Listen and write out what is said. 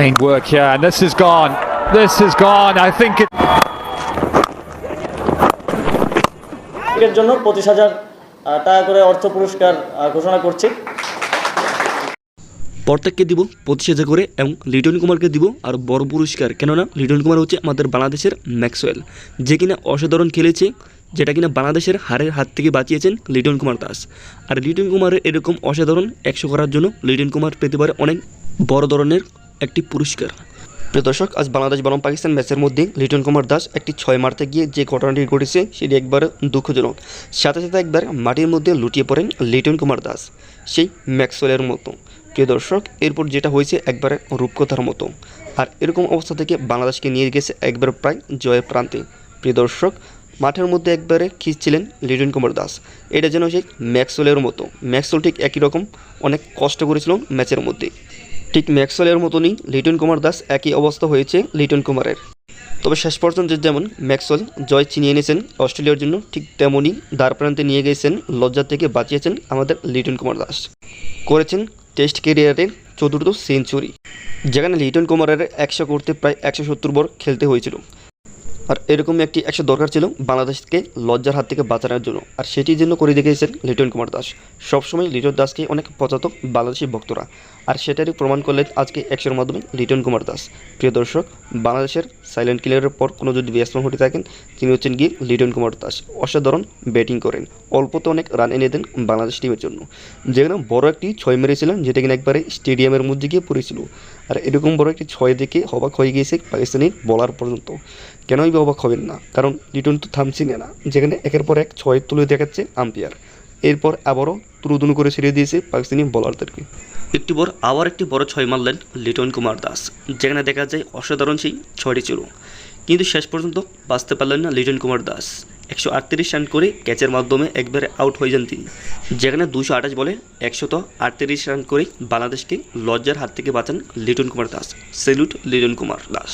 main work here, and this is gone. This is gone. I think it. এর জন্য পঁচিশ হাজার টাকা করে অর্থ পুরস্কার ঘোষণা করছি প্রত্যেককে দিব পঁচিশ হাজার করে এবং লিটন কুমারকে দিব আর বড় পুরস্কার কেননা লিটন কুমার হচ্ছে আমাদের বাংলাদেশের ম্যাক্সওয়েল যে কিনা অসাধারণ খেলেছে যেটা কিনা বাংলাদেশের হারের হাত থেকে বাঁচিয়েছেন লিটন কুমার দাস আর লিটন কুমারের এরকম অসাধারণ একশো করার জন্য লিটন কুমার পেতে পারে অনেক বড় ধরনের একটি পুরস্কার। প্রিয় দর্শক, আজ বাংলাদেশ বনাম পাকিস্তান ম্যাচের মধ্যে লিটন কুমার দাস একটি ছয় মারতে গিয়ে যে ঘটনাটি ঘটেছে, সেটি একবার দুঃখজনক। সাথে সাথে একবার মাটির মধ্যে লুটিয়ে পড়েন লিটন কুমার দাস, সেই ম্যাক্সওয়েলের মতো। প্রিয় দর্শক, এরপর যেটা হয়েছে একবারে রূপকথার মতো। আর এরকম অবস্থা থেকে বাংলাদেশকে নিয়ে গেছে একবার প্রায় জয়ের প্রান্তে। প্রিয় দর্শক, মাঠের মধ্যে একবারে খিঁচছিলেন লিটন কুমার দাস। এটা যেন সেই ম্যাক্সওয়েলের মতো। ম্যাক্সওয়েল ঠিক একই রকম অনেক কষ্ট করেছিল ম্যাচের মধ্যে। ঠিক ম্যাক্সওয়েলের মতনই লিটন কুমার দাস একই অবস্থা হয়েছে লিটন কুমারের। তবে শেষ পর্যন্ত যেমন ম্যাক্সওয়েল জয় ছিনিয়ে এনেছেন অস্ট্রেলিয়ার জন্য, ঠিক তেমনই দ্বার প্রান্তে নিয়ে গেছেন লজ্জা থেকে বাঁচিয়েছেন আমাদের লিটন কুমার দাস। করেছেন টেস্ট কেরিয়ারের চতুর্থ সেঞ্চুরি। যেখানে লিটন কুমারের একশো করতে প্রায় একশো সত্তর বর খেলতে হয়েছিল। আর এরকম একটি একশো দরকার ছিল বাংলাদেশকে লজ্জার হাত থেকে বাঁচানোর জন্য। আর সেটির জন্য করে দেখিয়েছেন লিটন কুমার দাস। সবসময় লিটন দাসকে অনেক পচাত বাংলাদেশি ভক্তরা। আর সেটারই প্রমাণ করলেন আজকে একশোর মাধ্যমে লিটন কুমার দাস। প্রিয় দর্শক, বাংলাদেশের সাইলেন্ট কিলারের পর কোনো যদি ব্যাটসম্যান হতে থাকেন, তিনি হচ্ছেন গিয়ে লিটন কুমার দাস। অসাধারণ ব্যাটিং করেন। অল্পতে অনেক রান এনে দেন বাংলাদেশ টিমের জন্য। যেখানে বড় একটি ছয় মেরেছিলেন, যেটা কিনা একবারে স্টেডিয়ামের মধ্যে গিয়ে পড়েছিল। আর এরকম বড় একটি ছয় দেখে অবাক হয়ে গিয়েছে পাকিস্তানের বলার পর্যন্ত। কেনই বা অবাক হবেন না? কারণ লিটন তো থামছি না, যেখানে একের পর এক ছয় তুলে দেখাচ্ছে আম্পায়ার। এরপর আবারও তুরুদুনু করে ছেড়ে দিয়েছে পাকিস্তানি বলারদেরকে একটি বর আবার একটি বড় ছয় মারলেন লিটন কুমার দাস, যেখানে দেখা যায় অসাধারণ সেই ছয়টি ছিল কিন্তু শেষ পর্যন্ত বাঁচতে পারলেন না লিটন কুমার দাস। একশো আটত্রিশ রান করে ক্যাচের মাধ্যমে একবারে আউট হয়ে যান তিনি। যেখানে দুশো আঠাশ বলে একশত আটত্রিশ রান করে বাংলাদেশকে লজ্জার হাত থেকে বাঁচান লিটন কুমার দাস। সেলুট লিটন কুমার দাস।